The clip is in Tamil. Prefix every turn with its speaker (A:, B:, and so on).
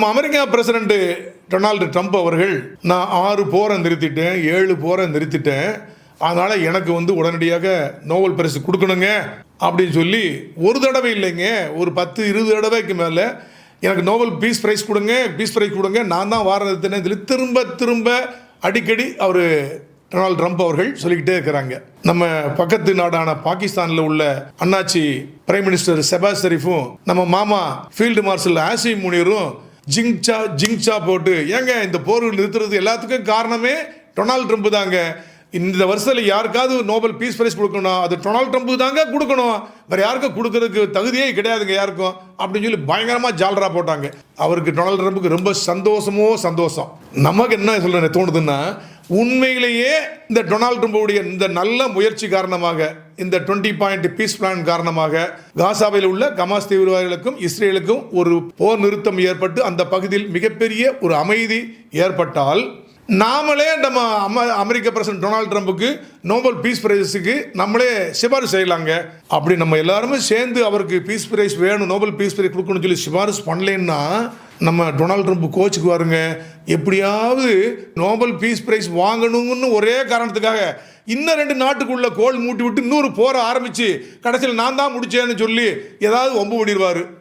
A: நம்ம அமெரிக்கா பிரசிடென்ட் டொனால்டு ட்ரம்ப் அவர்கள் நான் ஆறு போரை நிறுத்திட்டேன் ஏழு போரை நிறுத்திட்டேன். அதனால் எனக்கு வந்து உடனடியாக நோபல் பரிசு கொடுக்கணுங்க அப்படின்னு சொல்லி ஒரு தடவை இல்லைங்க ஒரு பத்து இருபது தடவைக்கு மேலே எனக்கு நோபல் பீஸ் ப்ரைஸ் கொடுங்க பீஸ் ப்ரைஸ் கொடுங்க. நான் தான் வாரதுன்னு சொல்லி திரும்ப திரும்ப அடிக்கடி அவர் டொனால்டு ட்ரம்ப் அவர்கள் சொல்லிக்கிட்டே இருக்கிறாங்க. நம்ம பக்கத்து நாடான பாகிஸ்தானில் உள்ள அண்ணாச்சி பிரைம் மினிஸ்டர் செபாஸ் ஷெரீஃபும் நம்ம மாமா ஃபீல்டு மார்ஷல் ஆசி முனியரும் ஜிங்சா ஜிங்சா போட்டு. ஏங்க இந்த போர்கள் நிறுத்துறது எல்லாத்துக்கும் காரணமே டொனால்ட் ட்ரம்ப் தாங்க. இந்த வருஷத்தில் யாருக்காவது நோபல் பீஸ் பிரைஸ் கொடுக்கணும் அது டொனால்ட் ட்ரம்ப் தாங்க கொடுக்கணும். வேறு யாருக்கும் கொடுக்கறதுக்கு தகுதியே கிடையாதுங்க யாருக்கும் அப்படின்னு சொல்லி பயங்கரமாக ஜால்ரா போட்டாங்க. அவருக்கு டொனால்ட் ட்ரம்ப்புக்கு ரொம்ப சந்தோஷமோ சந்தோஷம். நமக்கு என்ன சொல்கிறேன் தோணுதுன்னா உண்மையிலேயே இந்த டொனால்ட் ட்ரம்புடைய இந்த நல்ல முயற்சி காரணமாக இந்த டுவெண்ட்டி பாயிண்ட் பீஸ் பிளான் காரணமாக காசாவில் உள்ள கமாஸ் தீவிரவாதிகளுக்கும் இஸ்ரேலுக்கும் ஒரு போர் நிறுத்தம் ஏற்பட்டு அந்த பகுதியில் மிகப்பெரிய ஒரு அமைதி ஏற்பட்டால் நாமளே நம்ம அம அமெரிக்க பிரசிடன்ட் டொனால்ட் ட்ரம்புக்கு நோபல் பீஸ் பிரைஸுக்கு நம்மளே சிபாரிசு செய்யலாங்க. அப்படி நம்ம எல்லாருமே சேர்ந்து அவருக்கு பீஸ் பிரைஸ் வேணும் நோபல் பீஸ் பிரைஸ் கொடுக்கணும்னு சொல்லி சிபாரிசு பண்ணலன்னா நம்ம டொனால்ட் ட்ரம்ப் கோச்சுக்கு வாருங்க எப்படியாவது நோபல் பீஸ் பிரைஸ் வாங்கணும்னு ஒரே காரணத்துக்காக இன்னும் ரெண்டு நாட்டுக்குள்ளே கோல் மூட்டி விட்டு இன்னொரு போரை ஆரம்பித்து கடைசியில் நான் தான் முடிச்சேன்னு சொல்லி ஏதாவது ஒம்பு பண்ணிடுவார்.